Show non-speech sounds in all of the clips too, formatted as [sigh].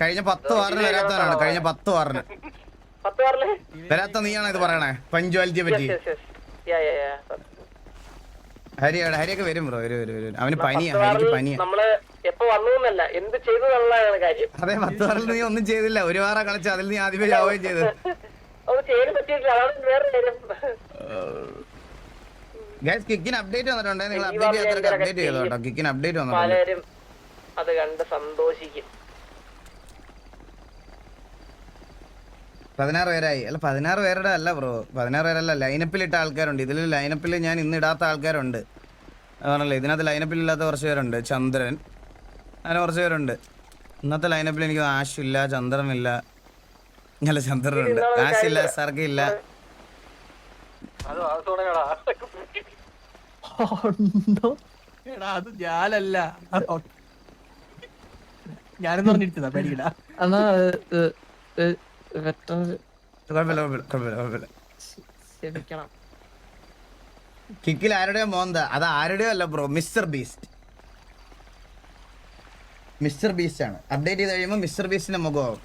കഴിഞ്ഞ പത്ത് വാറിന് വരാത്തവരാണ് കഴിഞ്ഞ പത്ത് വാറിന്. വരാത്ത നീയാണ് ഇത് പറയണേ പഞ്ച്വാലിറ്റിയെ പറ്റി. ഹരി? ഹരിയൊക്കെ വരും ബ്രോ വരും വരും വരും. അവന് പനിയാ എനിക്ക് ഹരിക്ക് പനിയാ. നമ്മൾ എപ്പോ വന്നു എന്ത് ചെയ്തു എന്നുള്ളതാണ് കാര്യം. അതെ പത്ത് വാറിൽ നീ ഒന്നും ചെയ്തില്ല ഒരു വാറ കളിച്ച അതിൽ നീ ആദ്യമേ ചാവുകയും ചെയ്ത് അത് ചെയ്യാൻ പറ്റിയിട്ടില്ല അതാണ് വേറെ കാര്യം ഗൈസ് കിക്കിന് അപ്ഡേറ്റ് വന്നിട്ടുണ്ട്. നിങ്ങൾ അപ്ഡേറ്റ് ചെയ്യാത്തവർക്ക് അപ്ഡേറ്റ് ചെയ്തോ കേട്ടോ കിക്കിന് അപ്ഡേറ്റ് വന്നിട്ടുണ്ട്. പലരും അത് കണ്ട് സന്തോഷിക്കും. പതിനാറ് പേരായി. അല്ല പതിനാറ് പേരുടെ അല്ല ബ്രോ പതിനാറ് പേരല്ല ലൈനപ്പിൽ ഇട്ട ആൾക്കാരുണ്ട്. ഇതിൽ ലൈനപ്പിൽ ഞാൻ ഇന്ന് ഇടാത്ത ആൾക്കാരുണ്ട്. അതാണല്ലോ ഇതിനകത്ത് ലൈനപ്പിൽ ഇല്ലാത്ത കുറച്ച് പേരുണ്ട്. ചന്ദ്രൻ. അങ്ങനെ കുറച്ച് പേരുണ്ട്. ഇന്നത്തെ ലൈനപ്പിൽ എനിക്ക് ആശില്ല ചന്ദ്രനില്ല അല്ല ചന്ദ്രനുണ്ട് ആശില്ല സർക്കില്ല ഉണ്ടോ എടാ അത് ഞാനല്ല. ഞാനെന്ന് പറഞ്ഞിരുന്നതാ പേടിക്കടാ അണ്ണാ വെട്ടണത് കുഴപ്പമില്ല കുഴപ്പമില്ല കുഴപ്പമില്ല കുഴപ്പമില്ല. ക്ഷമിക്കണം. കിക്കിൽ ആരുടെയോ മോന്ത അത് ആരുടെയോ അല്ല bro mister Beast. Mister Beast ആണ്. അപ്ഡേറ്റ് ചെയ്ത് കഴിയുമ്പോൾ മിസ്റ്റർ ബീസ്റ്റിന്റെ മുഖമാവും.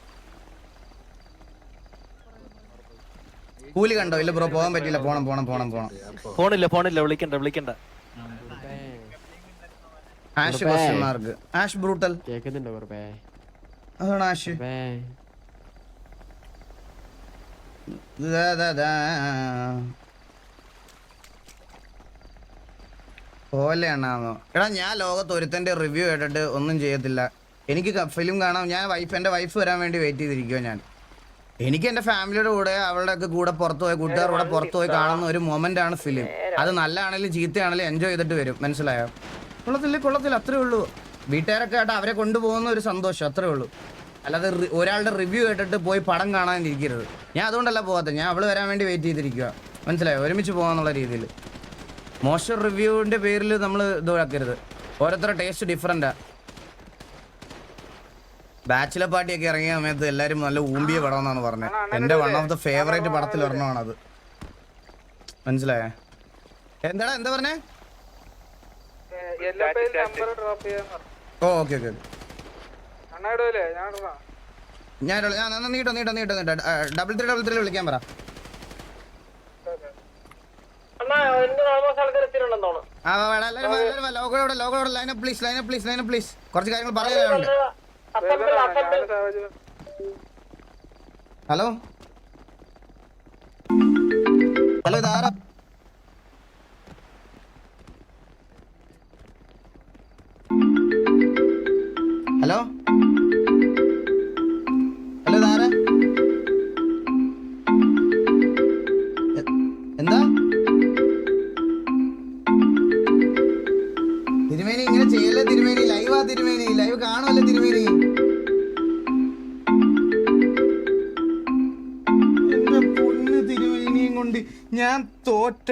കൂലി കണ്ടോ? ഇല്ല ബ്രോ പോകാൻ പറ്റില്ല പോണം പോണം പോണം പോണം. ഫോണില്ല ഫോണില്ല വിളിക്കണ്ട വിളിക്കണ്ട. Ash mark ash brutal. കേക്കുന്നുണ്ടോ കുറുപ്പേ അതാണ് ആഷ്. പോലെയാണോ ദാ, ദാ, ദാ. പോലെ അണ്ണാന്നോ എടാ ഞാൻ ലോകത്ത് ഒരുത്തന്റെ റിവ്യൂ കേട്ടിട്ട് ഒന്നും ചെയ്യത്തില്ല. എനിക്ക് ഫിലിം കാണാം. ഞാൻ വൈഫ് എന്റെ വൈഫ് വരാൻ വേണ്ടി വെയിറ്റ് ചെയ്തിരിക്കുമോ ഞാൻ. എനിക്ക് എന്റെ ഫാമിലിയുടെ കൂടെ അവളുടെ ഒക്കെ കൂടെ പുറത്തു പോയി കൂട്ടുകാരുടെ കൂടെ പുറത്ത് പോയി കാണുന്ന ഒരു മൊമെന്റ് ആണ് ഫിലിം അത് നല്ലതാണെങ്കിലും ചീത്തയാണെങ്കിലും എൻജോയ് ചെയ്തിട്ട് വരും. മനസ്സിലായോ? കൊള്ളത്തില്ലേ? കൊള്ളത്തില്ല. അത്രേ ഉള്ളൂ. വീട്ടുകാരൊക്കെ ആയിട്ട് അവരെ കൊണ്ടുപോകുന്ന ഒരു സന്തോഷം. അത്രേ ഉള്ളൂ. അല്ലാതെ ഒരാളുടെ റിവ്യൂ കേട്ടിട്ട് പോയി പടം കാണാൻ കാണാനിരിക്കരുത്. ഞാൻ അതുകൊണ്ടല്ല പോകാത്തത് ഞാൻ അവൾ വരാൻ വേണ്ടി വെയിറ്റ് ചെയ്തിരിക്കുക മനസ്സിലായോ? ഒരുമിച്ച് പോകാന്നുള്ള രീതിയിൽ. മോശം റിവ്യൂവിന്റെ പേരിൽ നമ്മൾ ഇതാക്കരുത്. ഓരോരുത്തരുടെ ടേസ്റ്റ് ഡിഫറെന്റാ ബാച്ചിലർ പാർട്ടിയൊക്കെ ഇറങ്ങിയ സമയത്ത് എല്ലാരും നല്ല ഊമ്പിയ പടം എന്നാണ് പറഞ്ഞത് എന്റെ വൺ ഓഫ് ദ ഫേവറേറ്റ് പടത്തിൽ ഒരെണ്ണമാണ് അത് മനസ്സിലായേ? എന്താടാ എന്താ പറഞ്ഞേ? ഓ ഓക്കെ ഓക്കെ ഞാൻ ഇടാം. ഞാൻ നീട്ടോ നീട്ടോ നീട്ടോ നീട്ടോ. ഡബിൾ ത്രീ ഡബിൾ ത്രീ വിളിക്കാൻ പറ. പ്ലീസ് പ്ലീസ് പ്ലീസ് കുറച്ച് കാര്യങ്ങൾ പറയാനുണ്ട് ഹലോ? ഹലോ ഇതാരാ?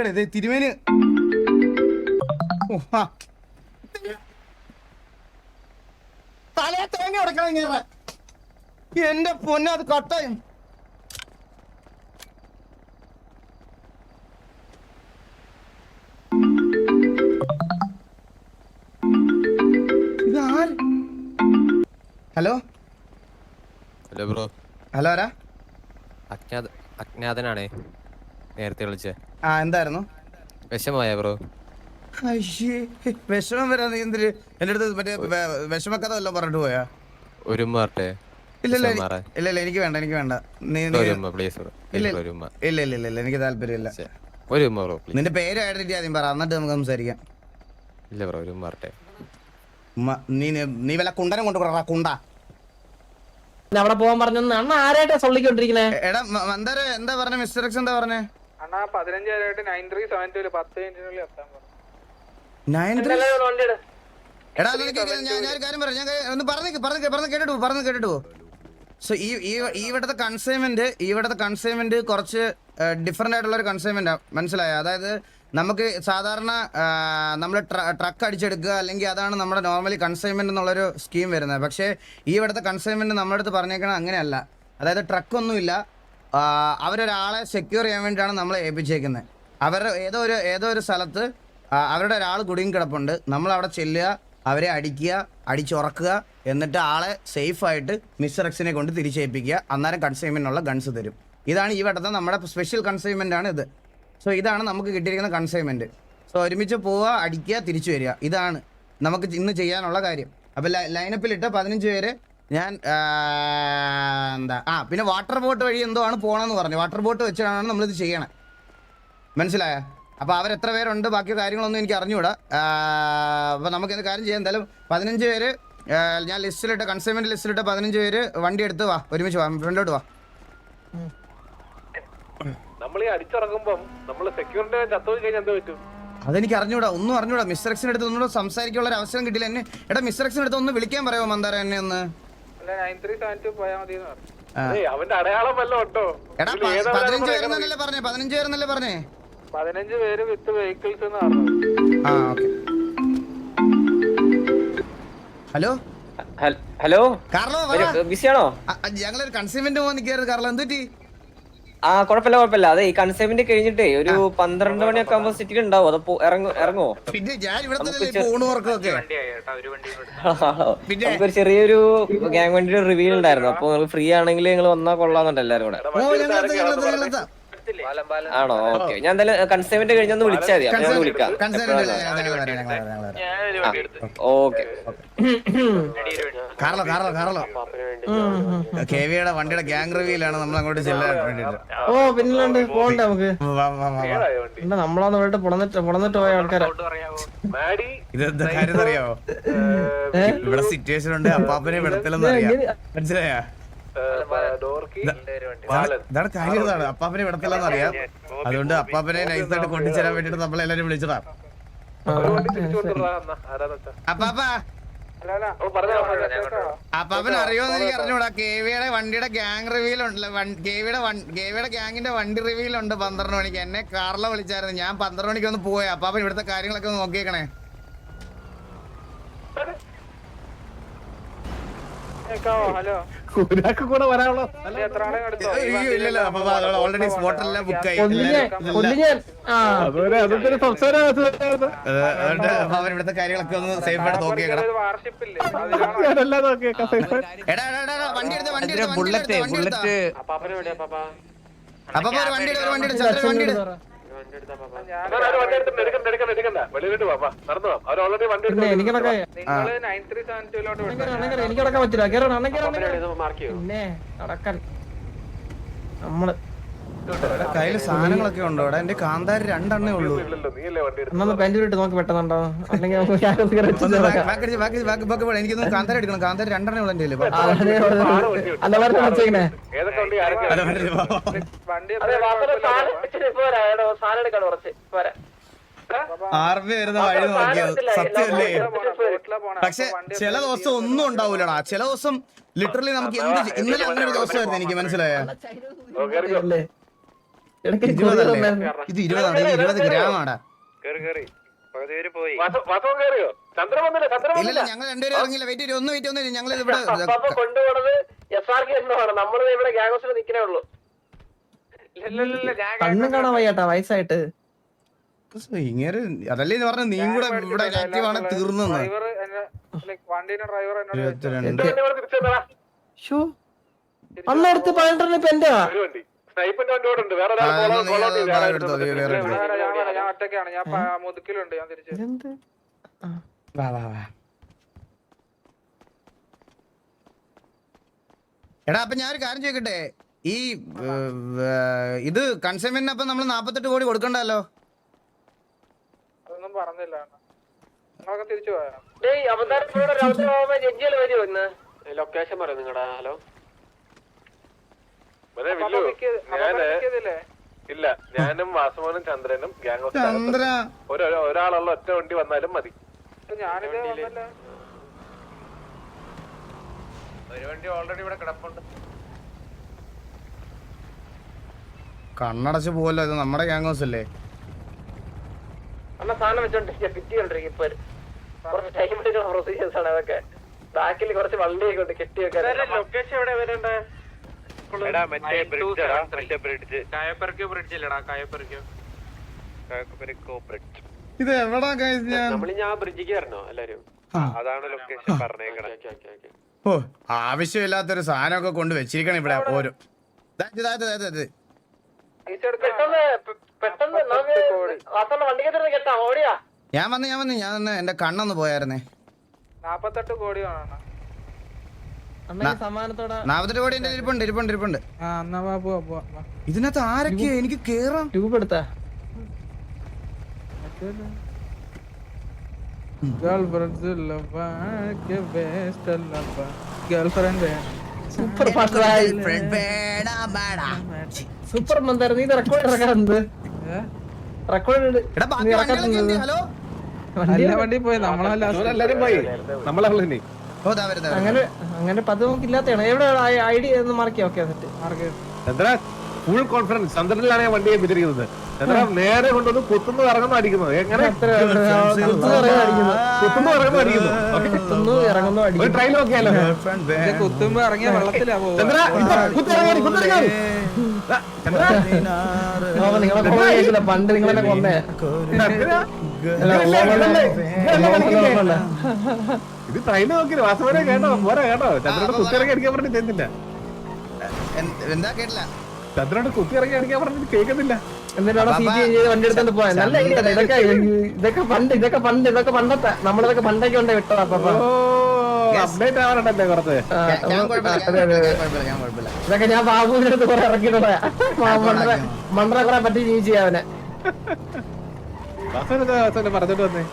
തോറ്റടേ ദേ തിരുമേനി. തലയെ തേങ്ങ ഉടക്കണം ഇങ്ങനെ. എന്റെ പൊന്നെ അത് കട്ടായും. ഹലോ? Hello bro. ഹലോ ആരാ? അജ്ഞാത അജ്ഞാതനാണേ. നേരത്തെ വിളിച്ചേ. ആ എന്തായിരുന്നു? വിഷമായ ബ്രോ. അയ്യേ വിഷമം വരാ നീ എന്തിന്? എന്റെ അടുത്ത് മറ്റേ വിഷമക്കഥ വല്ലതും പറഞ്ഞിട്ട് പോയാ? ഒരു ഉമ്മ ഇല്ല ഇല്ല എനിക്ക് വേണ്ട എനിക്ക് വേണ്ട. നീ ഇല്ല ഇല്ല ഇല്ല എനിക്ക് താല്പര്യമില്ല. ഒരു ബ്രോ പ്ലീസ് നിന്റെ പേര് ഐഡന്റിറ്റി ആദ്യം പറ എന്നിട്ട് നമുക്ക് സംസാരിക്കാം. ഇല്ല ബ്രോ ഒരു ഉമ്മ, നീ നീ വല്ല കുണ്ടനെ കൊണ്ട് കൊടുക്കടാ കുണ്ട. അവിടെ പോകാൻ പറഞ്ഞു അണ്ണ ആരായിട്ടാ സൊള്ളിക്കൊണ്ടിരിക്കണേ എടാ മ- എന്താ പറഞ്ഞ? മിസ്റ്റർ എക്സ് എന്താ പറഞ്ഞേ? അണ്ണാ പതിനഞ്ചായിരമായിട്ട് നയൻ ത്രീ സെവൻ ടു പത്ത് മിനിറ്റിനുള്ളിൽ എത്താൻ പറഞ്ഞു. നയൻ ത്രീ എടാ. ഞാൻ ഞാൻ കാര്യം പറയാം ഞാൻ ഒന്ന് പറഞ്ഞു പറഞ്ഞു പറഞ്ഞു കേട്ടിട്ട് പറഞ്ഞു കേട്ടിട്ട് സോ ഈ ഈ ഈ ഇവിടുത്തെ കൺസൈൻമെന്റ് ഇവിടുത്തെ കൺസൈൻമെന്റ് കുറച്ച് ഡിഫറെന്റ് ആയിട്ടുള്ള ഒരു കൺസൈൻമെന്റ് മനസ്സിലായ? അതായത് നമുക്ക് സാധാരണ നമ്മൾ ട്രക്ക് അടിച്ചെടുക്കുക അല്ലെങ്കിൽ അതാണ് നമ്മുടെ നോർമലി കൺസൈൻമെന്റ് എന്നുള്ളൊരു സ്കീം വരുന്നത്. പക്ഷേ ഈ ഇവിടുത്തെ കൺസൈൻമെന്റ് നമ്മുടെ അടുത്ത് പറഞ്ഞേക്കണത് അങ്ങനെയല്ല. അതായത് ട്രക്കൊന്നുമില്ല അവരൊരാളെ സെക്യൂർ ചെയ്യാൻ വേണ്ടിയാണ് നമ്മളെ ഏൽപ്പിച്ചേക്കുന്നത് അവരുടെ ഏതോ ഒരു ഏതോ ഒരു സ്ഥലത്ത് അവരുടെ ഒരാൾ കുടുങ്ങി കിടപ്പുണ്ട്. നമ്മൾ അവിടെ ചെല്ലുക അവരെ അടിക്കുക അടിച്ചുറക്കുക എന്നിട്ട് ആളെ സേഫായിട്ട് മിസ്റ്റർ എക്സിനെ കൊണ്ട് തിരിച്ചേൽപ്പിക്കുക. അന്നേരം കൺസൈൻമെന്റിനുള്ള ഗൺസ് തരും. ഇതാണ് ഈ വട്ടത്തെ നമ്മുടെ സ്പെഷ്യൽ കൺസൈൻമെന്റ് ആണ് ഇത്. സോ ഇതാണ് നമുക്ക് കിട്ടിയിരിക്കുന്ന കൺസൈൻമെന്റ് സോ ഒരുമിച്ച് പോവുക അടിക്കുക തിരിച്ചു വരിക. ഇതാണ് നമുക്ക് ഇന്ന് ചെയ്യാനുള്ള കാര്യം. അപ്പോൾ ലൈനപ്പിലിട്ട് പതിനഞ്ച് പേര് ഞാൻ എന്താ ആ പിന്നെ വാട്ടർ ബോട്ട് വഴി എന്തോ ആണ് പോകണമെന്ന് പറഞ്ഞു. വാട്ടർ ബോട്ട് വെച്ചാണ് നമ്മളിത് ചെയ്യണേ. മനസ്സിലായ? അപ്പോൾ അവരെത്ര പേരുണ്ട് ബാക്കി കാര്യങ്ങളൊന്നും എനിക്ക് അറിഞ്ഞുകൂടാ അപ്പോൾ നമുക്ക് എന്ത് കാര്യം ചെയ്യാം. എന്തായാലും പതിനഞ്ച് പേര് ഞാൻ ലിസ്റ്റിലിട്ട് കൺസൈൻമെന്റ് ലിസ്റ്റിലിട്ട് പതിനഞ്ച് പേര് വണ്ടി എടുത്ത് വാ. ഒരുമിച്ച് വാ. ഫ്രണ്ടിലോട്ട് വാ. നമ്മൾ ഈ അടിച്ചിറങ്ങുമ്പം നമ്മൾ സെക്യൂരിറ്റി കഴിഞ്ഞാൽ എന്ത് പറ്റും? അതെനിക്ക് അറിഞ്ഞൂടാ. ഒന്നും അറിഞ്ഞൂടാ. മിസ്റ്റർ എക്സിന്റെ അടുത്ത് ഒന്നുകൂടെ സംസാരിക്കാനുള്ള ഒരു അവസരം കിട്ടില്ല എന്നെ എടാ മിസ്റ്റർ എക്സിന്റെ അടുത്ത് ഒന്ന് വിളിക്കാൻ പറയാമോ മന്ദാര എന്നെ ഒന്ന്? അവന്റെ അടയാളം ഉണ്ടോ? എടാ പതിനഞ്ച് പേരെന്നല്ലേ പറഞ്ഞേ പതിനഞ്ച് പേരെന്നല്ലേ പറഞ്ഞേ? പതിനഞ്ച് പേര് വിത്ത് വെഹിക്കിൾസ് എന്ന് പറഞ്ഞു. ആ ഓക്കെ. ഹലോ? ഹലോ? കാർലോ ബിസിയാണോ? ഞങ്ങളൊരു കൺസ്യൂമെന്റ് പോകാൻ നിൽക്കരുത് കാർലോ എന്തുറ്റി ആ കുഴപ്പമില്ല കുഴപ്പമില്ല അതെ ഈ കൺസേമിന്റ് കഴിഞ്ഞിട്ട് ഒരു പന്ത്രണ്ട് മണിയൊക്കെ ആകുമ്പോ സിറ്റിയിൽ ഉണ്ടാവും. അതപ്പോ ഇറങ്ങോ ഇറങ്ങുമോ പിന്നെ ഞാൻ ഇവിടെ തന്നെ ഇപ്പൊ ഊണ് വർക്കൊക്കെ പിന്നെ? നമുക്കൊരു ചെറിയൊരു ഗ്യാങ് വണ്ടിയുടെ റിവ്യൂ ഉണ്ടായിരുന്നു. അപ്പൊ നിങ്ങൾ ഫ്രീ ആണെങ്കിൽ നിങ്ങൾ വന്നാ കൊള്ളാന്നുണ്ട് എല്ലാരും കൂടെ. ഓ ഞങ്ങളെത്താം ഞങ്ങളെത്താം ഞങ്ങളെത്താം. ആണോ? ഓക്കെ. ഞാൻ എന്തായാലും കൺസൈൻമെന്റ് കഴിഞ്ഞൊന്ന് വിളിച്ചാൽ മതി. അപ്പൊ ഞാൻ വിളിക്കാം. Okay. Carlo Carlo Carlo K വിയുടെ വണ്ടിയുടെ ഗ്യാങ് റിവ്യൂലാണ് നമ്മൾ അങ്ങോട്ട് ചെല്ലാൻ വേണ്ടിട്ട് ഓ പിന്നിലുണ്ട്. പോണ്ട നമുക്ക്. എന്താ നമ്മളാന്ന് പറഞ്ഞിട്ട് പുറന്നിട്ട് പുളന്നിട്ട് പോയ ആൾക്കാരാ? ഇതെന്താ കാര്യം അറിയാവോ? ഇവിടെ സിറ്റുവേഷൻ ഉണ്ട്. അപ്പാപ്പനെ വിടത്തില്ലെന്ന് അറിയാം. മനസ്സിലായാ? ഇതാണ് ഇതാണ് കാര്യം ഇതാണ്. അപ്പാപ്പനെ വിടത്തില്ലെന്ന് അറിയാം. അതുകൊണ്ട് അപ്പാപ്പനെ നൈസായിട്ട് കൊണ്ടുചേരാൻ വേണ്ടിട്ട് നമ്മളെല്ലാരും വിളിച്ചതാ. അപ്പാപ്പ. അപ്പാപ്പൻ അറിയോന്ന് എനിക്ക് അറിഞ്ഞൂടാ. കെവിയുടെ വണ്ടിയുടെ ഗ്യാങ് റിവ്യൂലുണ്ട് കേവിയുടെ കെവിയുടെ ഗ്യാങ്ങിന്റെ വണ്ടി റിവ്യൂൽ ഉണ്ട് പന്ത്രണ്ട് മണിക്ക്. എന്നെ കാറിലെ വിളിച്ചായിരുന്നു. ഞാൻ പന്ത്രണ്ട് മണിക്ക് ഒന്ന് പോയി. അപ്പാപ്പൻ ഇവിടുത്തെ കാര്യങ്ങളൊക്കെ ഒന്ന് നോക്കിയേക്കണേ. ഹലോ? ഒരാൾക്ക് കൂടെ വരാനുള്ള ഓൾറെഡി സ്പോട്ടെല്ലാം ബുക്കായി കൊല്ലിഞ്ഞാൻ കൊല്ലിഞ്ഞാൻ ആ. അതുവരെ അതൊക്കെ ഒരു സംസാരം അപ്പാപ്പൻ ഇവിടുത്തെ കാര്യങ്ങളൊക്കെ ഒന്ന് സേഫ് ആയിട്ട് നോക്കിയേക്കണം. വാർഷിപ്പ് ഇല്ലേ? അതിലാണോ ഞാനല്ലാതെ കേൾക്കാം എടാ എടാ, എടാ എടാ, വണ്ടി എടുത്ത വണ്ടി എടുത്ത വണ്ടി എടുത്ത വണ്ടി എടുത്ത അപ്പാപ്പ? ഒരു വണ്ടി എടുത്ത ഒരു വണ്ടി എടുത്ത വണ്ടി എടുത്ത. എനിക്കടക്കാൻ പറ്റില്ല. കേറണം പിന്നെ നടക്കാൻ നമ്മൾ കയ്യിൽ സാധനങ്ങളൊക്കെ ഉണ്ടോ എടാ എന്റെ കാന്താരി രണ്ടെണ്ണേ ഉള്ളൂ. ഇല്ലല്ലോ നീയല്ലേ വണ്ടി എടുത്തത് എന്നാ പാന്റ് നോക്കി പെട്ടെന്നുണ്ടോ? അല്ലെങ്കിൽ. എനിക്കൊന്ന് കാന്താരി എടുക്കണം. കാന്താരി രണ്ടെണ്ണേ ഉള്ളൂ എന്റെ ആർമി വരുന്ന വഴി നോക്കിയത്. സത്യമല്ലേ പക്ഷെ ചില ദിവസം ഒന്നും ഉണ്ടാവൂലടാ. ചില ദിവസം ലിറ്ററലി നമുക്ക് എന്ത് ഇന്നലെ അങ്ങനെ ഒരു ദിവസമായിരുന്നു എനിക്ക് മനസ്സിലായ. ഇത് ഇരുപതാണ് ഇത് ഇരുപത് ഗ്രാമാടാ. ഇല്ല ഞങ്ങൾ രണ്ടുപേരും ഇറങ്ങില്ല വെയിറ്റ് ചെയ്യും ഒന്ന് വെയിറ്റ് ഒന്ന് ഞങ്ങൾ ഇവിടെ കൊണ്ടുപോണത് എസ് ആർ കെ എന്നാണ് നമ്മൾ ഇവിടെ ഗ്യാങ് ഹൗസിൽ നിൽക്കണേ ഉള്ളൂ. കണ്ണും കാണാൻ വയ്യാട്ടാ വയസ്സായിട്ട്. ഇങ്ങനെ അതല്ലേ പറഞ്ഞ നീ കൂടെ ഇവിടെ ആക്റ്റീവ് ആണ് തീർന്നു ഡ്രൈവർ വണ്ടിയുടെ ഡ്രൈവർ എന്നോട് ചോദിച്ചു. ഇരുപത്തിരണ്ട്. തിരിച്ചെന്നാ ഷോ അന്നെടുത്ത് പതിനെട്ടെണ്ണം ഇപ്പൊ എന്റെ സ്നൈപ്പിന്റെ വണ്ടി കൂടെ ഉണ്ട്. വേറെ ഒരാൾ follow- follow ചെയ്ത് വേറെ വേറെ എടുത്തോ. ഞാൻ വരാം, ഞാൻ വരാം, ഞാൻ ഒറ്റയ്ക്കാണ്. ഞാൻ പ- മുതുക്കിലുണ്ട്. ഞാൻ തിരിച്ചു ഇതെന്ത്? വാ വാ വാ. എടാ അപ്പൊ ഞാൻ ഒരു കാര്യം ചോദിക്കട്ടെ? ഈ ഏർ, ഇത് കൺസ്യൂമറിന് അപ്പൊ നമ്മൾ നാപ്പത്തെട്ട് കോടി കൊടുക്കണ്ടല്ലോ? അതൊന്നും പറഞ്ഞില്ല അണ്ണാ. നിങ്ങളൊക്കെ തിരിച്ചു പോയോ? ലൊക്കേഷൻ നിങ്ങടാ. ഹലോ അപ്പൊ മിക്ക- അപ്പൊ മിക്കതില്ലേ? ഇല്ല ഞാനും വാസുമോനും ചന്ദ്രനും ഗ്യാങ് ചന്ദ്ര. ഒരാളുള്ള ഒറ്റ വണ്ടി വന്നാലും മതി. ഇപ്പൊ ഞാനിത് വന്നല്ല? ഒരു വണ്ടി ഓൾറെഡി ഇവിടെ കിടപ്പുണ്ട്. കണ്ണടച്ച് പോവല്ലോ ഇത് നമ്മുടെ ഗ്യാങ് ഹൗസ് അല്ലേ? അണ്ണ സാധനം വെച്ചോണ്ടിരിക്കുക ഫിറ്റ് ചെയ്തോണ്ടിരിക്കും ഇപ്പൊ കുറച്ച് ടൈം എടുക്കുന്ന പ്രൊസീജിയേഴ്സ് ആണ് അതൊക്കെ. ബാക്കിൽ കുറച്ച് വണ്ടിയൊക്കെ ഉണ്ട് കെട്ടിയൊക്കെ ലൊക്കേഷൻ എവിടെ വരണ്ടേ? ഇത് എവിടാ ഞാൻ? ഞാൻ ബ്രിഡ്ജിക്ക് വരണോ എല്ലാരും? അതാണ് ലൊക്കേഷൻ പറഞ്ഞേക്കണേ. ഓ ആവശ്യമില്ലാത്തൊരു സാധനമൊക്കെ കൊണ്ട് വെച്ചിരിക്കണം ഇവിടെ ഓരോ ഞാൻ വന്ന് ഞാൻ വന്ന് ഞാൻ എന്റെ കണ്ണൊന്ന് പോയായിരുന്നേ. നാപ്പത്തെട്ട് കോടി വേണം. നാപ്പത്തെട്ട് കോടി എന്റെ ഇരിപ്പുണ്ട് ഇരിപ്പുണ്ട് ഇതിനകത്ത് ആരൊക്കെയാ? എനിക്ക് കേറാം. ട്യൂബ് എടുത്താ. സൂപ്പർ സൂപ്പർ നീ റെക്കോർഡ് ഇറക്കാറുണ്ട്. റെക്കോർഡ്? ഹലോ? വണ്ടി പോയി. നമ്മളല്ലേ നമ്മളല്ലേ പോയി. നമ്മളെ അങ്ങനെ അങ്ങനെ എവിടെ ഐ ഡി എന്ന് മാർക്കിയാ okay set mark full confidence ചന്ദ്രനിലാണ് ഞാൻ വണ്ടി ഏൽപ്പിച്ചിരിക്കുന്നത് ചന്ദ്ര നേരെ കൊണ്ടുവന്ന് കുത്തുന്നു ഇറങ്ങുന്നു അടിക്കുന്നത്? എങ്ങനെ? കുത്തുന്നു ഇറങ്ങുന്നു അടിക്കുന്നു. ഒരു അടിക്കുന്നു. ട്രയൽ നോക്കിയാലോ? ഇത് കുത്തുമ്പോ ഇറങ്ങിയ വെള്ളത്തിലാ നിങ്ങളെ പണ്ട് നിങ്ങളെന്നെ കൊന്നേ. അല്ല. ഇത് ട്രെയിൻ നോക്കി വാസവനെ കേട്ടോ പോരാ കേട്ടോ. ചന്ദ്രനോട് കുത്തിറങ്ങി അടിക്കാൻ പറഞ്ഞിട്ട് ചെയ്യുന്നില്ല. എന്ത്- കേട്ടില്ല? ചന്ദ്രനോട് കുത്തിറങ്ങി അടിക്കാൻ പറഞ്ഞിട്ട് കേൾക്കുന്നില്ല. എന്നിട്ടാണ് സി ടി ചെയ്ത് വണ്ടി എടുത്തോണ്ട് പോയത് നല്ല ഐഡിയ ഇതൊക്കെ ഇതൊക്കെ പണ്ട് ഇതൊക്കെ പണ്ട് ഇതൊക്കെ പണ്ടത്തെ നമ്മളിതൊക്കെ പണ്ടൊക്കെ ഉണ്ട് വിട്ടതാ അപ്പൊ അപ്ഡേറ്റ് ആവാറുണ്ടല്ലേ കുറച്ച്? ഇതൊക്കെ ഞാൻ ബാബുവിന്റെ അടുത്ത് കുറെ ഇറക്കിയിട്ടുള്ള മണ്ടറ കുറെ പറ്റി ജീവിച്ചു അവനെ പറഞ്ഞിട്ട് വന്നേ?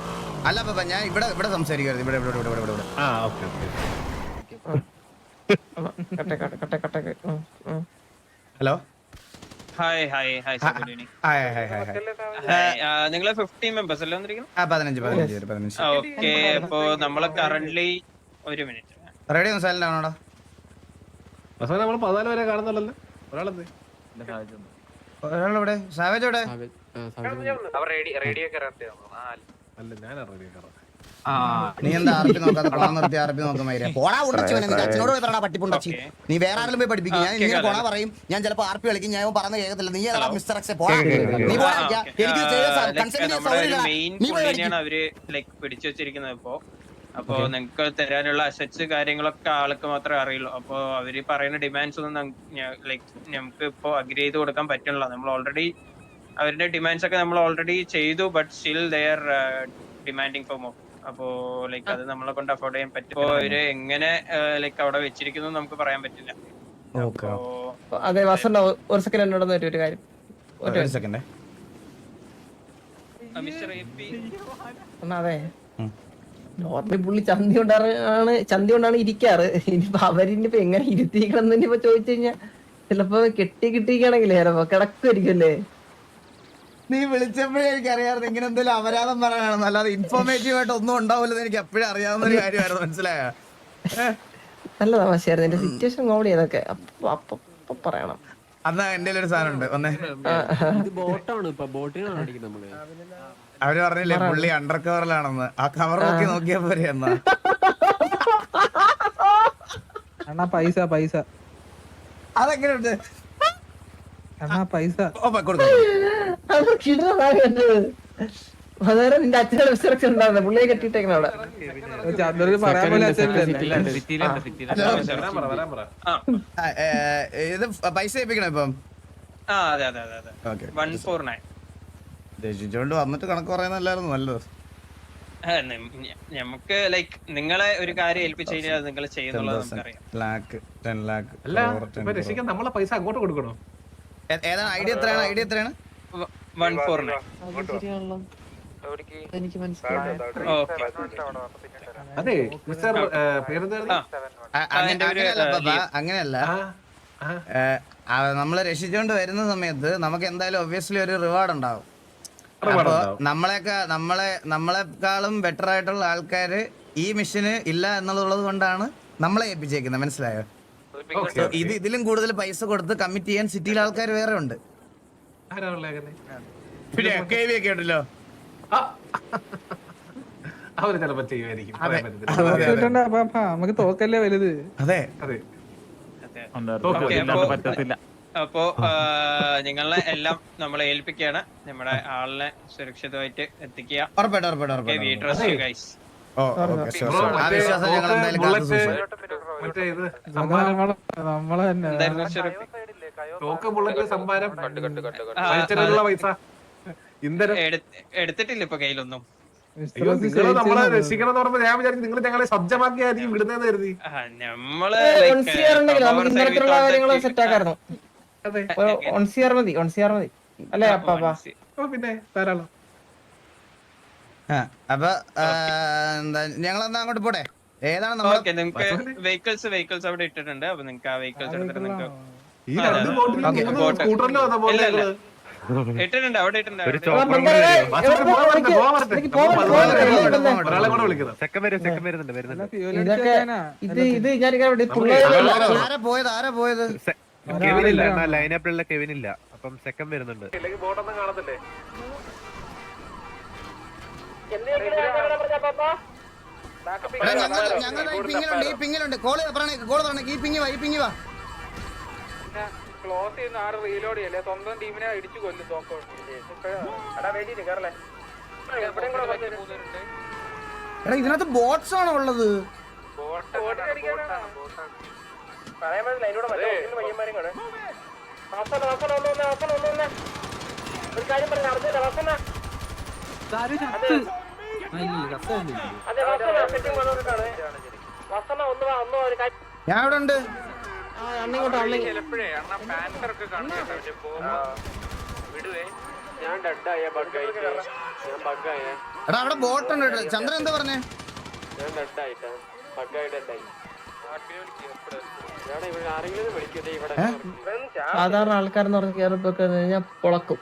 അല്ല പാപ്പ ഞാൻ ഇവിടെ ഇവിടെ സംസാരിക്കരുത് ഇവിടെ ഇവിടെ ഇവിടെ ഇവിടെ ഇവിടെ ആ ഓക്കെ ഓക്കെ. [laughs] കട്ടെ കട്ടെ കട്ടെ കട്ടെ. ഉം, ഉം. Hello? Hi hi hi hi hi hi hi hi നിങ്ങൾ ഫിഫ്റ്റീൻ മെമ്പേഴ്സ് അല്ലേ വന്നിരിക്കുന്നത്? ആ പതിനഞ്ച് പതിനഞ്ച് പേര്, പതിനഞ്ച്. ഓക്കെ അപ്പോ നമ്മൾ കറന്റ്ലി ഒരു മിനിറ്റ് റേഡിയോ സൈലന്റ് ആണോടാ നമ്മൾ പതിനാല് വരെ കാണുന്നുള്ളല്ലോ ഒരാളെന്ത്? ഒരാളെവിടെ? സാവേജ് എവിടെ? അല്ല. ഞാൻ അറിയാം നീ എന്താ ആർപി നോക്കാതെ പണം നിർത്തി ആർപ്പി നോക്കുമായിരിക്കും പോടാ ഉണ്ടച്ചവനെ നിന്റെ അച്ഛനോട് പോയി പറയടാ പട്ടിപ്പുണ്ടച്ചി നീ വേറെ ആരെങ്കിലും പോയി പഠിപ്പിക്കും. ഞാൻ ഇങ്ങനെ പോണ പറയും. ഞാൻ ചിലപ്പോ ആർപ്പി കളിക്കും ഞാൻ പറഞ്ഞ കേൾക്കത്തില്ല. നീ ഏതാ മിസ്റ്റർ എക്സ് പോടാ. നീ പോടാ. എനിക്ക് നീ അവർ ലൈക്ക് പിടിച്ചു വെച്ചിരിക്കുന്നത് ഇപ്പോ. അപ്പോ നിങ്ങക്ക് തരാനുള്ള അസറ്റ്സ് കാര്യങ്ങളൊക്കെ ആൾക്ക് മാത്രമേ അറിയുള്ളൂ. അപ്പോ അവർ പറയുന്ന ഡിമാൻഡ്സ് ഒന്നും ലൈക്ക് നമുക്ക് ഇപ്പോ അഗ്രി ചെയ്ത് കൊടുക്കാൻ പറ്റുന്നില്ല. നമ്മൾ ഓൾറെഡി അവരുടെ ഡിമാൻഡ്സ് ഒക്കെ നമ്മൾ ഓൾറെഡി ചെയ്തു but still they're demanding for more അപ്പോ ലൈക്ക് അത് നമ്മളെ കൊണ്ട് അഫോർഡ് ചെയ്യാൻ പറ്റും അപ്പോ അവർ എങ്ങനെ ലൈക്ക് അവിടെ വെച്ചിരിക്കുന്നു നമുക്ക് പറയാൻ പറ്റില്ല. അതെ ഒരു സെക്കൻഡ് എന്നോട് ഒരു ഒരു കാര്യം. ഒരു സെക്കൻഡ് എന്നാ അതെ. നോർമലി പുള്ളി ചന്തി കൊണ്ടാണ് ചന്തി കൊണ്ടാണ് ഇരിക്കാറ്. ഇനിയിപ്പോ അവരിനിപ്പോ എങ്ങനെ ഇരുത്തിക്കണം ഇനിയിപ്പോ ചോദിച്ചു കഴിഞ്ഞാ ചിലപ്പോ കെട്ടി കിട്ടിയിരിക്കണെങ്കിലേ ചിലപ്പോ കിടക്കുമായിരിക്കുമല്ലേ നീ വിളിച്ചപ്പോഴേ എനിക്ക് അറിയാമായിരുന്നു ഇങ്ങനെ എന്തെങ്കിലും അപരാധം പറയാനാണെന്ന്. അല്ലാതെ ഇൻഫോർമേറ്റീവ് ആയിട്ട് ഒന്നും ഉണ്ടാവില്ലെന്ന് എനിക്ക് എപ്പോഴും അറിയാവുന്ന ഒരു കാര്യമായിരുന്നു മനസ്സിലായോ? നല്ല തമാശയായിരുന്നു. എന്റെ സിറ്റുവേഷൻ കോമഡി അതൊക്കെ അപ്പൊ പറയണം. അന്നാ എന്റെ ഒരു സാധനം ഉണ്ട് ഒന്നേ അവർ പറഞ്ഞില്ലേ പുള്ളി അണ്ടർ കവറിലാണെന്ന് ആ കവർ നോക്കി നോക്കിയാ പോരെ എന്നാ. അണ്ണാ പൈസ പൈസ. അതെങ്ങനെയുണ്ട്? അണ്ണാ പൈസ? നിന്റെ ഉണ്ടായിരുന്നു? പുള്ളിയെ അവിടെ. ചന്ദ്രന് പറയാൻ പോലെ ഇത് പൈസ ഏൽപ്പിക്കണം ഇപ്പം? രക്ഷിച്ചോണ്ട് വന്നിട്ട് കണക്ക് പറയുന്നല്ലായിരുന്നു നല്ലത്. നമുക്ക് ലൈക്ക് നിങ്ങളെ ഒരു കാര്യം ഏൽപ്പിച്ചു കഴിഞ്ഞാൽ നിങ്ങൾ ചെയ്യുന്നുള്ളത് നമുക്കറിയാം. ലാക്ക് ടെൻ ലാക്ക് അല്ല ഇപ്പൊ നമ്മളെ പൈസ അങ്ങോട്ട് കൊടുക്കണോ? ഏതാണ്? ഐഡിയ എത്രയാണ്? ഐഡിയ എത്രയാണ്? One nine okay. അതെ മിസ്റ്റർ പേരെന്തായിരുന്നു? അങ്ങനെയല്ല നമ്മളെ രക്ഷിച്ചോണ്ട് വരുന്ന സമയത്ത് നമുക്ക് എന്തായാലും ഒബ്വിയസ്ലി ഒരു റിവാർഡ് ഉണ്ടാവും. അപ്പൊ നമ്മളെക്കാ നമ്മളെ നമ്മളെക്കാളും ബെറ്റർ ആയിട്ടുള്ള ആൾക്കാര് ഈ മിഷന് ഇല്ല എന്നുള്ളത് കൊണ്ടാണ് നമ്മളെ ഏൽപ്പിച്ചേക്കുന്നത്. മനസ്സിലായോ. ഇത് ഇതിലും കൂടുതൽ പൈസ കൊടുത്ത് കമ്മിറ്റ് ചെയ്യാൻ സിറ്റിയിൽ ആൾക്കാർ വേറെ ഉണ്ട്? പിന്നെ ഒക്കെ ഉണ്ടല്ലോ. അവർ ചിലപ്പോ ചെയ്യുമായിരിക്കും. പറയാൻ പറ്റത്തില്ല. നമുക്ക് തോക്കല്ലേ വലുത്? അതെ. അതെ. Okay, അപ്പോ നിങ്ങളെ എല്ലാം നമ്മളെ ഏൽപ്പിക്കുകയാണ്. നമ്മുടെ ആളിനെ സുരക്ഷിതമായിട്ട് എത്തിക്കുക. ഉറപ്പായിട്ടും ഉറപ്പായിട്ടും Okay, we ഉറപ്പായിട്ടും trust you guys. ഓ ഓക്കെ ഷുവർ ബ്രോ, ആ മറ്റേ വിശ്വാസം ഞങ്ങൾ എന്തായാലും കാത്തു ബുള്ളറ്റ്, സൂക്ഷിക്കും. മറ്റേ ഇത് സമ്മാനം എന്തായിരുന്നു ഷെറീഫ്? തോക്ക് ബുള്ളറ്റ് സമ്മാനം ആ, മത്സരത്തിലുള്ള പൈസ. ഇന്ധനം. എടുത്ത്- എടുത്തിട്ടില്ല ഇപ്പൊ കയ്യിലൊന്നും. അയ്യോ നിങ്ങൾ നമ്മളെ രക്ഷിക്കണം എന്ന് പറയുമ്പോ ഞാൻ വിചാരിച്ചു നിങ്ങൾ ഞങ്ങളെ സജ്ജമാക്കിയായിരിക്കും വിടുന്നതെന്ന് കരുതി. നമ്മൾ കാര്യങ്ങൾ സെറ്റ് ആക്കായിരുന്നു മതി മതി അല്ലേ അപ്പാ പിന്നെ ധാരാളം. അപ്പൊ എന്താ ഞങ്ങളെന്നാ അങ്ങോട്ട് പോട്ടെ ഏതാണ് നമ്മൾ ഓക്കെ നിങ്ങക്ക് വെഹിക്കിൾസ് വെഹിക്കിൾസ് അവിടെ ഇട്ടിട്ടുണ്ട്. അപ്പൊ നിങ്ങൾക്ക് ആ വെഹിക്കിൾസ് എടുത്തിട്ട് നിങ്ങൾക്ക് ഈ രണ്ട് അതെ. മൂന്ന്. സ്കൂട്ടറിലോ വന്ന പോലെ ഇല്ല, ഇല്ല. ഇട്ടിട്ടുണ്ട് അവിടെ ഇട്ടിട്ടുണ്ട് ഇത് ഇത് ആരാ പോയത്? ആരാ പോയത്? കെവിനില്ല എന്നാ ലൈനപ്പിലുള്ള കെവിനില്ല. അപ്പം സെക്കൻഡ് വരുന്നുണ്ട്. കാണത്തില്ലേ? പിങ്ങിലുണ്ട് ഈ പിങ്ങിലുണ്ട്. കോൾ പറഞ്ഞേ കോൾ പറഞ്ഞേ. ഈ പിങ്ങി വാ ഈ പിങ്ങി വാ. ക്ലോസ് ചെയ്യുന്ന ആറ് റീലോഡ് ചെയ്യല്ലേ? സ്വന്തം ടീമിനെ ഇടിച്ചു കൊല്ലും തോക്കോ എടാ ഇതിനകത്ത് ബോട്ട്സ് ആണോ ഉള്ളത്? ഒരു കാര്യം പറഞ്ഞു അറിഞ്ഞില്ല ഞാൻ ഇവിടെ ഉണ്ട്? എടാ അവിടെ ബോട്ട് ഉണ്ട് കേട്ടോ. ചന്ദ്രൻ എന്താ പറഞ്ഞേ? സാധാരണ ആൾക്കാരെന്ന് പറഞ്ഞ് കയറിപ്പോ കഴിഞ്ഞാൽ പൊളക്കും.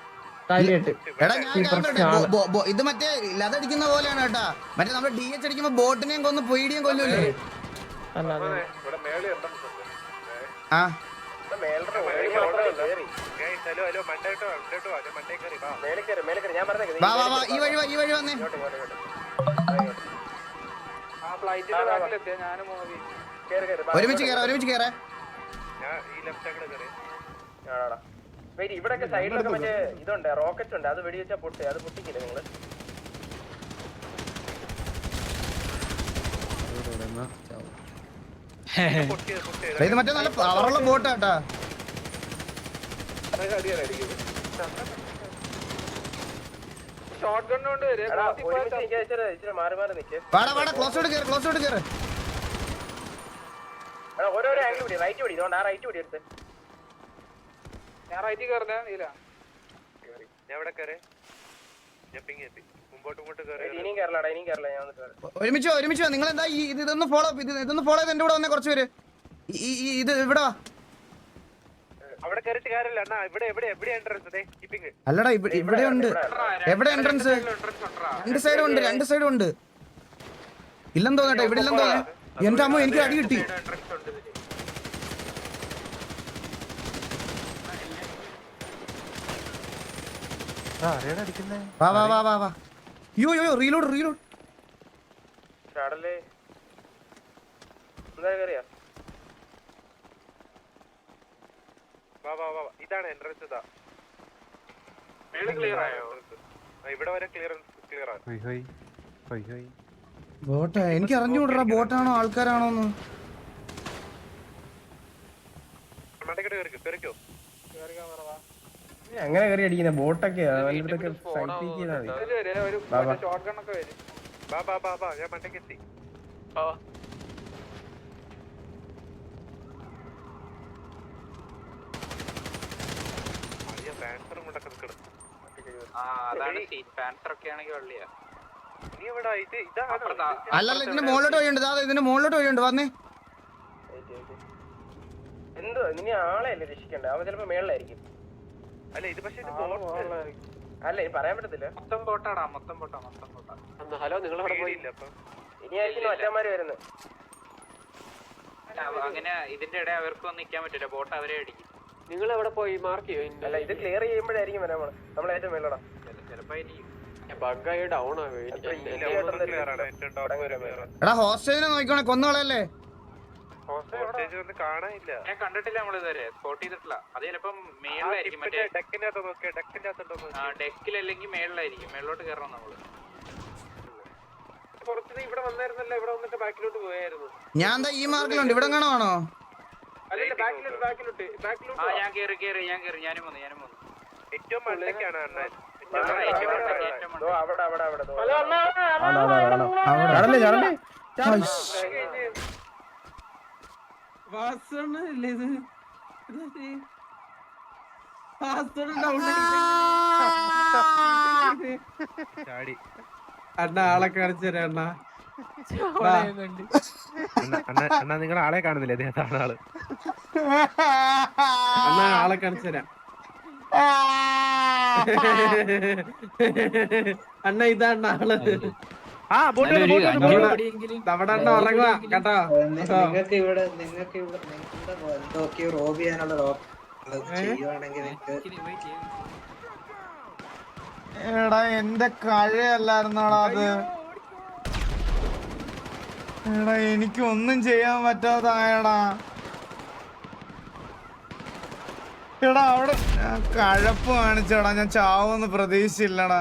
ഇത് മറ്റേ ലതടിക്കുന്ന പോലെയാണ് കേട്ടാ. മറ്റേ നമ്മൾ ഡി എച്ച് അടിക്കുമ്പോ ബോട്ടിനെയും കൊന്ന് പൊയ്ഡിയും കൊല്ലൂലേ? ആ. ഈ വഴി ഈ വഴി വന്നേ. ഒരുമിച്ച് കേറാ ഒരുമിച്ച് കേറാ ഒരുമിച്ച് കേറാ. വെയിറ്റ് ഇവിടെയൊക്കെ സൈഡിലൊക്കെ മറ്റേ ഇതുണ്ട് റോക്കറ്റ് ഉണ്ട്. അത് വെടിവെച്ചാൽ പൊട്ടി അത് പൊട്ടിക്കില്ല നിങ്ങൾ? ഇത് മറ്റേ നല്ല പവറുള്ള ബോട്ടാ കേട്ടാ ഷോർട്ട് ഗൺ കൊണ്ട് വരെ എടാ, ഒരുമിച്ച് നിൽക്കാ, ഇച്ചിരി ഇച്ചിരി മാറി മാറി നിൽക്ക് വാടാ വാടാ ക്ലോസോട്ട് കേറ് ക്ലോസോട്ട് കേറ്. എടാ, ഓരോരോ ആംഗിൾ പിടി റൈറ്റ് പിടി. ഇതുകൊണ്ട് ആ റൈറ്റ് പിടി എടുത്ത്. ഞാൻ റൈറ്റ് കയറുന്ന നീല. ഞാൻ വന്നിട്ട് വരാം. ഒരുമിച്ച് വാ, ഒരുമിച്ച് വാ നിങ്ങൾ എന്താ ഇത് ഇതൊന്ന് ഫോളോ ഇത് ഇതൊന്ന് ഫോളോ ചെയ്ത് എന്റെ കൂടെ വന്നേ കുറച്ച് പേര്. ഈ- ഈ ഈ- ഇത് ഇവിടെ വാ. അവിടെ കയറിട്ട് കാര്യമില്ല. അണ്ണാ ഇവിടെ എവിടെ എവിടെ എൻട്രൻസ് കീപ്പിംഗ് അല്ലടാ ഇവിടെ ഇവിടെ ഉണ്ട്. എവിടെ എൻട്രൻസ് രണ്ട് സൈഡും ഉണ്ട് രണ്ട് സൈഡും ഉണ്ട്. ഇല്ലെന്ന് തോന്നട്ടെ ഇവിടെ ഇല്ലെന്ന് തോന്നാ എന്റെ അമ്മ എനിക്ക് അടി കിട്ടി. വാ വാ വാ വാ വാ. യോ യോ റീലോഡ് റീലോഡ് ചാടല്ലേ? എന്താ കേറിയാ വാ വാ വാ ഇതാണ് എൻട്രൻസ് ഇതാ. ക്ലിയർ ആയോ? ഇവിടെ വരെ ക്ലിയറൻസ് ക്ലിയർ ആണ്. ബോട്ട് എനിക്ക് അറിഞ്ഞുകൂടാ ബോട്ടാണോ ആൾക്കാരാണോന്ന് കേറിക്കോ കയറിക്കോ കയറിക്കോ? അങ്ങനെ കയറി അടിക്കുന്ന ബോട്ടൊക്കെ വല്ലതൊക്കെ ഫൈറ്റ് ചെയ്താൽ മതി. ഒരു ഷോർട്ട് ഗൺ ഒക്കെ വരും. ബാ ബാ ബാ ബാ ഞാൻ മണ്ടയ്ക്ക് എത്തി ട്രാൻസ്ഫറും കൊണ്ടൊക്കെ നിൽക്കണം ആ അതാണ് സീറ്റ് പാൻസർ ഒക്കെ ആണെങ്കിൽ വെള്ളിയാ. നീ ഇവിടെ ഇത് ഇതാണ്. അല്ലല്ല ഇതിന്റെ മുകളിലോട്ട് വഴിയുണ്ട്. ഇതിന്റെ മുകളിലോട്ട് വഴിയുണ്ട്. വന്നേ. എന്തോ നിന്നെ ആളെ അല്ലേ രക്ഷിക്കണ്ടേ? അവൻ ചിലപ്പോ മേളിലായിരിക്കും. അല്ല ഇത് പക്ഷേ ഇത് ബോട്ട്. അല്ല ഇനി പറയാൻ പറ്റത്തില്ല. മൊത്തം ബോട്ടാടാ മൊത്തം ബോട്ടാ മൊത്തം ബോട്ടാ. ഹലോ നിങ്ങൾ അവിടെ പോയില്ല അപ്പൊ. ഇനി ആയിരിക്കും മറ്റന്മാര് വരുന്നത്. അങ്ങനെ ഇതിന്റെ ഇടയിൽ അവർക്കൊന്നും നിൽക്കാൻ പറ്റില്ല. ബോട്ട് അവരെ അടിക്കും. നിങ്ങൾ എവിടെ പോയി? മാർക്ക് ചെയ്യോ അല്ല ഇത് ക്ലിയർ ചെയ്യുമ്പോഴായിരിക്കും വരാൻ പോണം നമ്മൾ ഏറ്റവും മേലോടാ. ചിലപ്പോ ബഗ്ഗായി ഡൗൺ ആവേ എടാ ഹോസ്റ്റലിനെ നോക്കിക്കോണേ കൊന്നുകളയല്ലേ വന്ന് കാണാനില്ല. ഞാൻ കണ്ടിട്ടില്ല നമ്മൾ ഇതുവരെ. സ്പോട്ട് ചെയ്തിട്ടില്ല. അത് ചിലപ്പം മേളിലായിരിക്കും മറ്റേ ഡെക്കിന്റെ അകത്ത് നോക്ക്. ഡെക്കിന്റെ അകത്തുണ്ടോ ആ ഡെക്കിലല്ലെങ്കിൽ മേളിലായിരിക്കും. മേളിലോട്ട് കയറണം നമ്മൾ. കുറച്ച് ഇവിടെ വന്നായിരുന്നല്ലോ ഇവിടെ വന്നിട്ട് ബാക്കിലോട്ട് പോയായിരുന്നു. ഞാൻ എന്താ ഈ മാർക്കിലുണ്ട് ഇവിടെ കാണുവാണോ? അല്ലല്ല ബാക്കിലോട്ട് ബാക്കിലോട്ട് ബാക്കിലോട്ട് ആ ഞാൻ കേറി കേറി ഞാൻ കേറി. ഞാനും വന്നു ഞാനും വന്നു. ഏറ്റവും മണ്ടയ്ക്കാണ് അണ്ണൻ ആ, ഏറ്റവും മണ്ടയ്ക്ക്, ഏറ്റവും അവിടെ ചാടി. അണ്ണ ആളെ കാണിച്ചു തരാം അണ്ണ. അണ്ണ അണ്ണ അണ്ണ നിങ്ങൾ ആളെ കാണുന്നില്ല? അദ്ദേഹത്താണ് ആൾ. അണ്ണ ആളെ കാണിച്ചു തരാം. അണ്ണ ഇതാണ് ആൾ. നിങ്ങൾക്ക് ഇവിടെ നിങ്ങൾക്ക് ഇവിടെ റോബ് ചെയ്യാനുള്ള ചെയ്യുവാണെങ്കിൽ നിങ്ങൾക്ക് എടാ എന്റെ കഴിയല്ലായിരുന്നോടാ അത്? എടാ എനിക്ക് ഒന്നും ചെയ്യാൻ പറ്റാതായടാ. എടാ അവിടെ കഴപ്പ് കാണിച്ചടാ ഞാൻ ചാവൊന്നും പ്രതീക്ഷിച്ചില്ലടാ.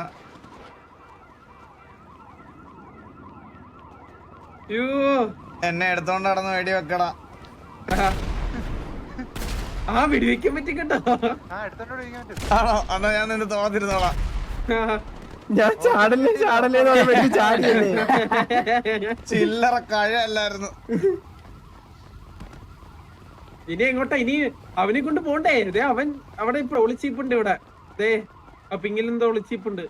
എന്നെ എടുത്തോണ്ട് നടന്ന് വെടി വെക്കടാ. ആ വെടിവെക്കാൻ പറ്റി കേട്ടോ. ആണോ? എന്നാ ഞാൻ നിന്റെ തോന്നിരുന്നോളാം ഞാൻ ചാടല്ലേ ചാടല്ലേ ചാടിയല്ലേ ചില്ലറ കഴയല്ലായിരുന്നു. ഇനി എങ്ങോട്ടാ? ഇനി അവനെ കൊണ്ട് പോണ്ടേ? ദേ അവൻ അവിടെ ഇപ്പൊ ഒളിച്ചിപ്പുണ്ട് ഇവിടെ. ദേ ആ പിങ്ങിലെന്തോ ഒളിച്ചിപ്പുണ്ട്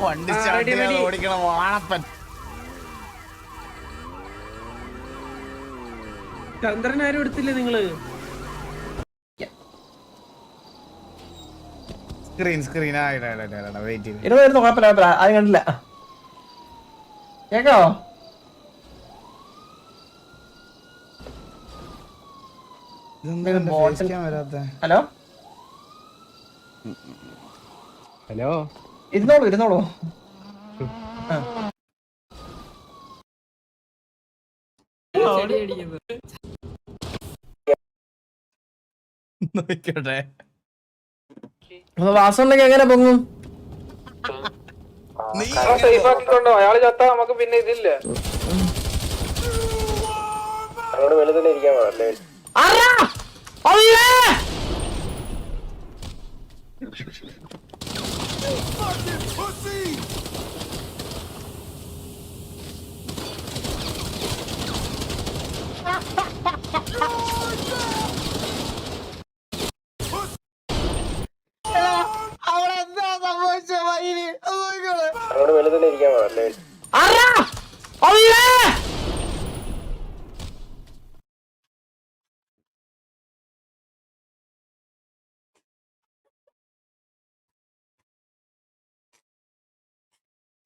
വണ്ടി ചെയ്യാതെ ready. ഓടിക്കണം വാണപ്പൻ. ചന്ദ്രൻ ആരും എടുത്തില്ലേ നിങ്ങൾ? സ്ക്രീൻ സ്ക്രീൻ ആയിട്ടാ വെയിറ്റ് ചെയ്ത് ഇരുന്ന് കുഴപ്പമില്ല ആരും കണ്ടില്ല. കേക്കാവോ ഇതെന്താ ബോട്ടിൽ- ഫേസ് ക്യാം വരാത്തെ ഹലോ? ഹലോ? ഇരുന്നോളൂ ഇരുന്നോളൂ. നോക്കട്ടെ. വാസുണ്ടെങ്കിൽ എങ്ങനെ പൊങ്ങും? അയാൾ ചത്താ നമുക്ക് പിന്നെ ഇതില്ല? അങ്ങോട്ട് വെളുതന്നെ ഇരിക്കാൻ പാടല്ലേ. അറാ! അവിടെ വെളുതന്നെ ഇരിക്കാൻ പാടല്ലേ അറാ! അള്ളേ!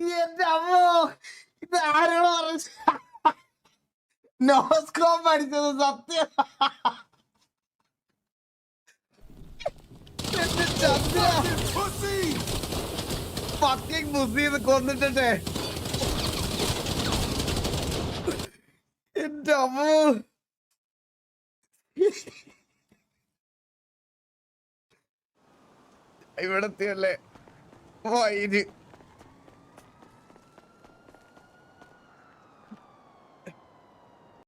എന്റെ അമ്മോ ഇത് ആരോട് പറഞ്ഞു നോസ്കോപ്പ് അടിച്ചത് സത്യം. ഫക്കിങ് മുസീന്ന് കൊന്നിട്ടെ എന്റെ അമ്മോ. ഇവിടെത്തിയല്ലേ? വൈര്.